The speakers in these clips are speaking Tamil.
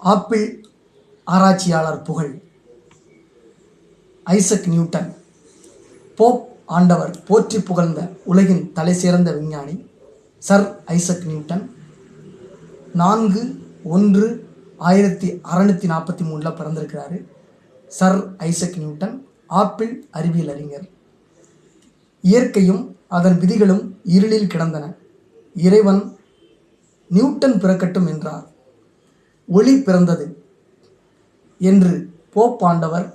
ஆப்பிள் ஆராய்ச்சியாளர் புகழ் ஐசக் நியூட்டன் போப் ஆண்டவர் போற்றி புகழ்ந்த உலகின் தலை சிறந்த விஞ்ஞானி சர் ஐசக் நியூட்டன். நான்கு ஒன்று ஆயிரத்தி அறநூற்றி நாற்பத்தி மூணில் பிறந்திருக்கிறாரு. சர் ஐசக் நியூட்டன் ஆப்பிள் அறிவியல் அறிஞர். இயற்கையும் அதன் விதிகளும் இருளில் கிடந்தன. இறைவன் நியூட்டன் பிறக்கட்டும் என்றார். ஒளி பிறந்தது என்று போப்பாண்டவர்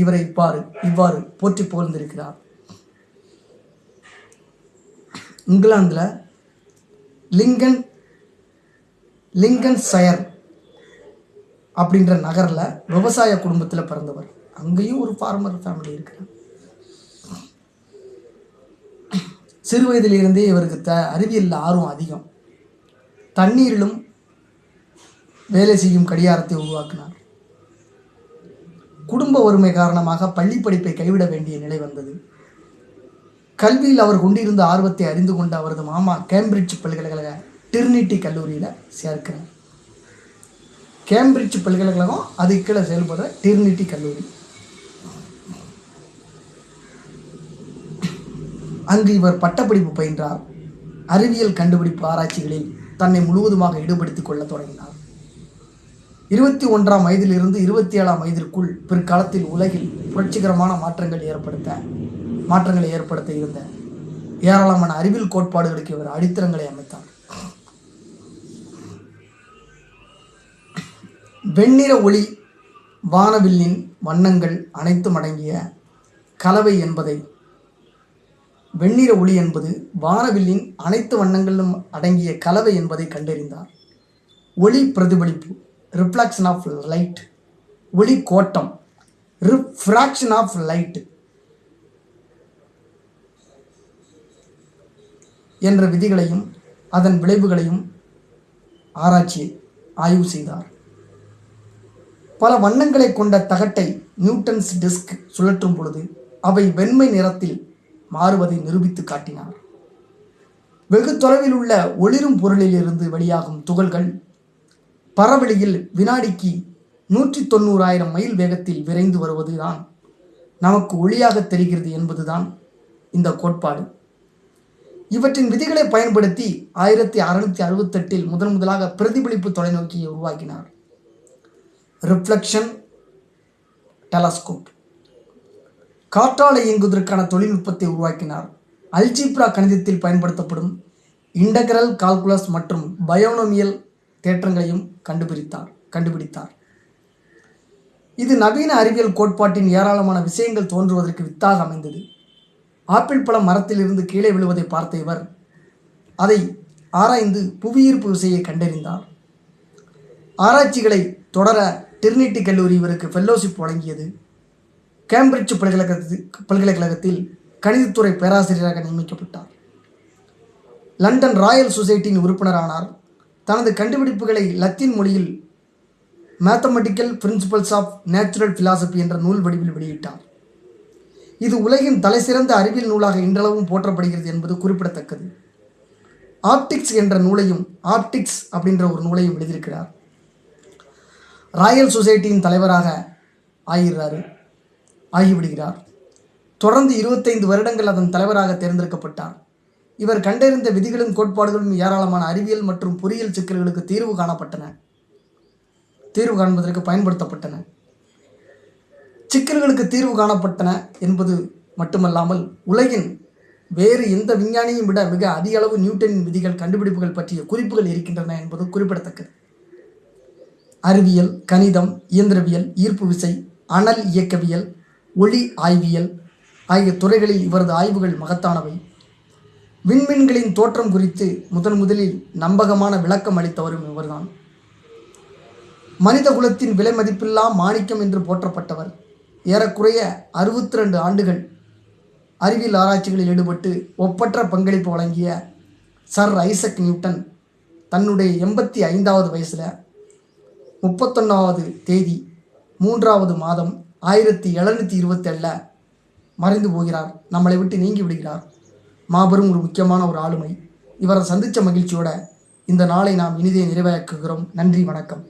இவரை இவ்வாறு இவ்வாறு போற்றி புகழ்ந்திருக்கிறார். இங்கிலாந்தில் லிங்கன் லிங்கன் சயர் அப்படின்ற நகரில் விவசாய குடும்பத்தில் பிறந்தவர். அங்கேயும் ஒரு ஃபார்மர் ஃபேமிலி இருக்கிறார். சிறு வயதிலிருந்தே இவருக்கு த அறிவியலில் ஆர்வம் அதிகம். தண்ணீரிலும் வேலை செய்யும் கடிகாரத்தை உருவாக்கினார். குடும்ப வறுமை காரணமாக பள்ளி படிப்பை கைவிட வேண்டிய நிலை வந்தது. கல்வியில் அவர் கொண்டிருந்த ஆர்வத்தை அறிந்து கொண்ட அவரது மாமா கேம்பிரிட்ஜ் பல்கலைக்கழக டிர்னிட்டி கல்லூரியில் சேர்க்கிறார். கேம்பிரிட்ஜ் பல்கலைக்கழகம் அது கீழே செயல்படுற டிர்னிட்டி கல்லூரி. அங்கு இவர் பட்டப்படிப்பு பயின்றார். அறிவியல் கண்டுபிடிப்பு ஆராய்ச்சிகளில் தன்னை முழுவதுமாக ஈடுபடுத்திக் கொள்ள தொடங்கினார். இருபத்தி ஒன்றாம் வயதிலிருந்து இருபத்தி ஏழாம் வயதிற்குள் பிற்காலத்தில் உலகில் புரட்சிகரமான மாற்றங்கள் ஏற்படுத்த மாற்றங்களை ஏற்படுத்த இருந்த ஏராளமான அறிவியல் கோட்பாடுகளுக்கு இவர் அடித்தளங்களை அமைத்தார். வெண்ணிற ஒளி வானவில்லின் வண்ணங்கள் அனைத்தும் அடங்கிய கலவை என்பதை வெண்ணிற ஒளி என்பது வானவில்லின் அனைத்து வண்ணங்களிலும் அடங்கிய கலவை என்பதை கண்டறிந்தார். ஒளி பிரதிபலிப்பு ரிஃப்ளக்ஷன் ஆஃப் லைட் ஒளி கோட்டம். ரிஃப்ராக்ஷன் ஆஃப் லைட் என்ற விதிகளையும் அதன் விளைவுகளையும் ஆராய்ச்சி ஆய்வு செய்தார். பல வண்ணங்களை கொண்ட தகட்டை நியூட்டன்ஸ் டிஸ்க் சுழற்றும் பொழுது அவை வெண்மை நிறத்தில் மாறுவதை நிரூபித்து காட்டினார். வெகு தொலைவில் உள்ள ஒளிரும் பொருளிலிருந்து வெளியாகும் துகள்கள் பரவெளியில் வினாடிக்கு நூற்றி தொண்ணூறாயிரம் மைல் வேகத்தில் விரைந்து வருவதுதான் நமக்கு ஒளியாக தெரிகிறது என்பதுதான் இந்த கோட்பாடு. இவற்றின் விதிகளை பயன்படுத்தி ஆயிரத்தி அறுநூத்தி அறுபத்தெட்டில் முதன் முதலாக பிரதிபலிப்பு தொலைநோக்கியை உருவாக்கினார். Reflection telescope. காற்றாலை இயங்குவதற்கான தொழில்நுட்பத்தை உருவாக்கினார். அல்ஜிப்ரா கணிதத்தில் பயன்படுத்தப்படும் இன்டகரல் கால்குலஸ் மற்றும் பயோனோமியல் தேற்றங்களையும் கண்டுபிடித்தார் கண்டுபிடித்தார். இது நவீன அறிவியல் கோட்பாட்டின் ஏராளமான விஷயங்கள் தோன்றுவதற்கு வித்தாக அமைந்தது. ஆப்பிள் பழம் மரத்திலிருந்து கீழே விழுவதை பார்த்த இவர் அதை ஆராய்ந்து புவியீர்ப்பு விசையை கண்டறிந்தார். ஆராய்ச்சிகளை தொடர டிரினிட்டி கல்லூரி இவருக்கு ஃபெல்லோஷிப் வழங்கியது. கேம்பிரிட்ஜ் பல்கலைக்கழகத்தில் பல்கலைக்கழகத்தில் கணிதத்துறை பேராசிரியராக நியமிக்கப்பட்டார். லண்டன் ராயல் சொசைட்டியின் உறுப்பினரானார். தனது கண்டுபிடிப்புகளை லத்தீன் மொழியில் mathematical principles of natural philosophy என்ற நூல் வடிவில் வெளியிட்டார். இது உலகின் தலைசிறந்த அறிவியல் நூலாக இன்றளவும் போற்றப்படுகிறது என்பது குறிப்பிடத்தக்கது. ஆப்டிக்ஸ் என்ற நூலையும் ஆப்டிக்ஸ் அப்படின்ற ஒரு நூலையும் எழுதியிருக்கிறார். ராயல் சொசைட்டியின் தலைவராக ஆகிறாரு ஆகிவிடுகிறார். தொடர்ந்து இருபத்தைந்து வருடங்கள் அதன் தலைவராக தேர்ந்தெடுக்கப்பட்டார். இவர் கண்டறிந்த விதிகளும் கோட்பாடுகளும் ஏராளமான அறிவியல் மற்றும் பொறியியல் சிக்கல்களுக்கு தீர்வு காணப்பட்டன. தீர்வு காண்பதற்கு பயன்படுத்தப்பட்டன. சிக்கல்களுக்கு தீர்வு காணப்பட்டன என்பது மட்டுமல்லாமல் உலகின் வேறு எந்த விஞ்ஞானியும் விட மிக அதிக அளவு நியூட்டனின் விதிகள் கண்டுபிடிப்புகள் பற்றிய குறிப்புகள் இருக்கின்றன என்பது குறிப்பிடத்தக்கது. அறிவியல் கணிதம் இயந்திரவியல் ஈர்ப்பு விசை அனல் இயக்கவியல் ஒளி ஆய்வியல் ஆகிய துறைகளில் இவரது ஆய்வுகள் மகத்தானவை. விண்மீன்களின் தோற்றம் குறித்து முதன் முதலில் நம்பகமான விளக்கம் அளித்தவரும் இவர்தான். மனித குலத்தின் விலை மதிப்பில்லா மாணிக்கம் என்று போற்றப்பட்டவர். ஏறக்குறைய அறுபத்தி ரெண்டு ஆண்டுகள் அறிவியல் ஆராய்ச்சிகளில் ஈடுபட்டு ஒப்பற்ற பங்களிப்பு வழங்கிய சர் ஐசக் நியூட்டன் தன்னுடைய எண்பத்தி ஐந்தாவது வயசில் முப்பத்தொன்னாவது தேதி மூன்றாவது மாதம் ஆயிரத்தி எழுநூற்றி இருபத்தேழில் மறைந்து போகிறார். நம்மளை விட்டு நீங்கி விடுகிறார். மாபெரும் ஒரு முக்கியமான ஒரு ஆளுமை. இவரை சந்தித்த மகிழ்ச்சியோட இந்த நாளை நாம் இனிதே நிறைவாக்குகிறோம் நன்றி வணக்கம்.